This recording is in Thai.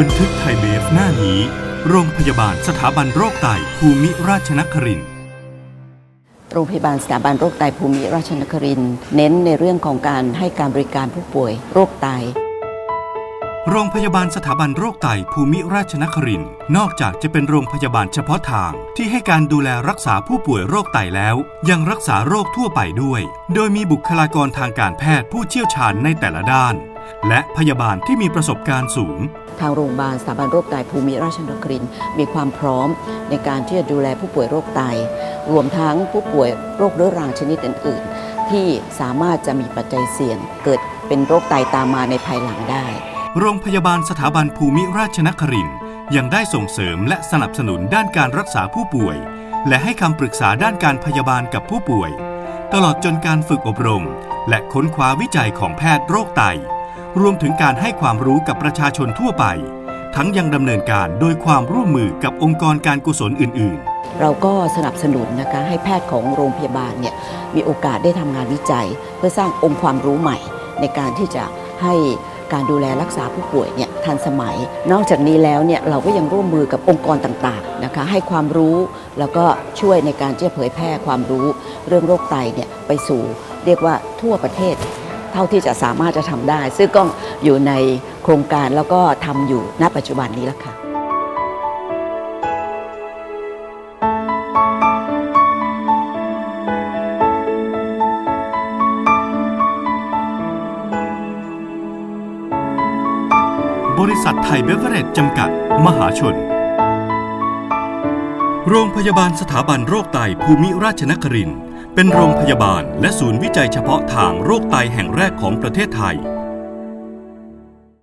บันทึกไทยเบฟหน้านี้ โรงพยาบาลสถาบันโรคไตภูมิราชนครินทร์โรงพยาบาลสถาบันโรคไตภูมิราชนครินทร์เน้นในเรื่องของการให้การบริการผู้ป่วยโรคไต โรงพยาบาลสถาบันโรคไตภูมิราชนครินทร์นอกจากจะเป็นโรงพยาบาลเฉพาะทาง ที่ให้การดูแลรักษาผู้ป่วยโรคไตแล้ว ยังรักษาโรคทั่วไปด้วย โดยมีบุคลากรทางการแพทย์ผู้เชี่ยวชาญในแต่ละด้าน และพยาบาลที่มีประสบการณ์สูง ทางโรงพยาบาลสถาบันโรคไตภูมิราชนครินทร์มีความพร้อมในการที่จะดูแลผู้ป่วยโรคไต รวมทั้งผู้ป่วยโรคเรื้อรังชนิดอื่น ๆ ที่สามารถจะมีปัจจัยเสี่ยง เกิดเป็นโรคไตตามมาในภายหลังได้ โรงพยาบาลสถาบันภูมิราชนครินทร์ยังได้ส่งเสริมและสนับสนุนด้านการรักษาผู้ป่วย และให้คำปรึกษาด้านการพยาบาลกับผู้ป่วย ตลอดจนการฝึกอบรม และค้นคว้าวิจัยของแพทย์โรคไต รวมถึงการให้ความรู้กับประชาชนทั่วไป ทั้งยังดำเนินการโดยความร่วมมือกับองค์กรการกุศลอื่น ๆเราก็สนับสนุนนะคะให้แพทย์ของโรงพยาบาลเนี่ยมีโอกาสได้ทำงานวิจัย เพื่อสร้างองค์ความรู้ใหม่ ในการที่จะให้การดูแลรักษาผู้ป่วยเนี่ยทันสมัย นอกจากนี้แล้วเนี่ยเราก็ยังร่วมมือกับองค์กรต่างๆนะคะให้ความรู้แล้วก็ช่วยในการที่จะเผยแพร่ความรู้ เรื่องโรคไตเนี่ยไปสู่ เรียกว่าทั่วประเทศ เท่าที่จะสามารถจะทำได้ ซึ่งก็อยู่ในโครงการแล้วก็ทำอยู่ณปัจจุบันนี้แล้วค่ะบริษัทไทยเบเวอเรจจำกัด มหาชน โรงพยาบาลสถาบันโรคไตภูมิราชนครินเป็นโรงพยาบาลและศูนย์วิจัยเฉพาะทางโรคไตแห่งแรกของประเทศไทย